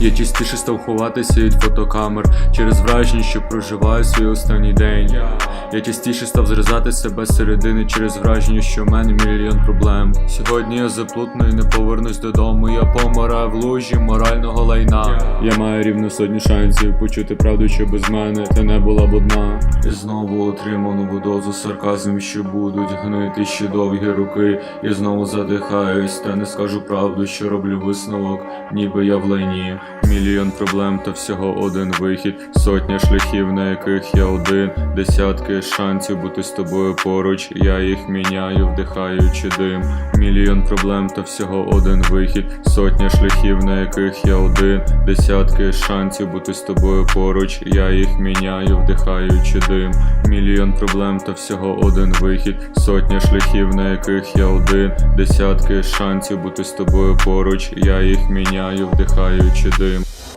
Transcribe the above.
Я частіше став ховатися від фотокамер через враження, що проживаю свій останній день. Я частіше став зрізати себе середини через враження, що в мене мільйон проблем. Сьогодні я заплутну і не повернусь додому. Я помираю в лужі морального лайна. Я маю рівно сотні шансів почути правду, що без мене ти не була б одна. І знову отримав нову дозу сарказмів, що будуть гнити ще довгі роки. Я знову задихаюсь, та не скажу правду, що роблю висновок, ніби я в лайні. Мільйон проблем та всього один вихід. Сотня шляхів, на яких я один. Десятки шансів бути з тобою поруч. Я їх міняю, вдихаючи дим. Мільйон проблем та всього один вихід. Сотня шляхів, на яких я один. Десятки шансів бути з тобою поруч. Я їх міняю, вдихаючи дим. Мільйон проблем та всього один вихід. Сотня шляхів, на яких я один. Десятки шансів бути з тобою поруч. Я їх міняю, вдихаючи дим. game.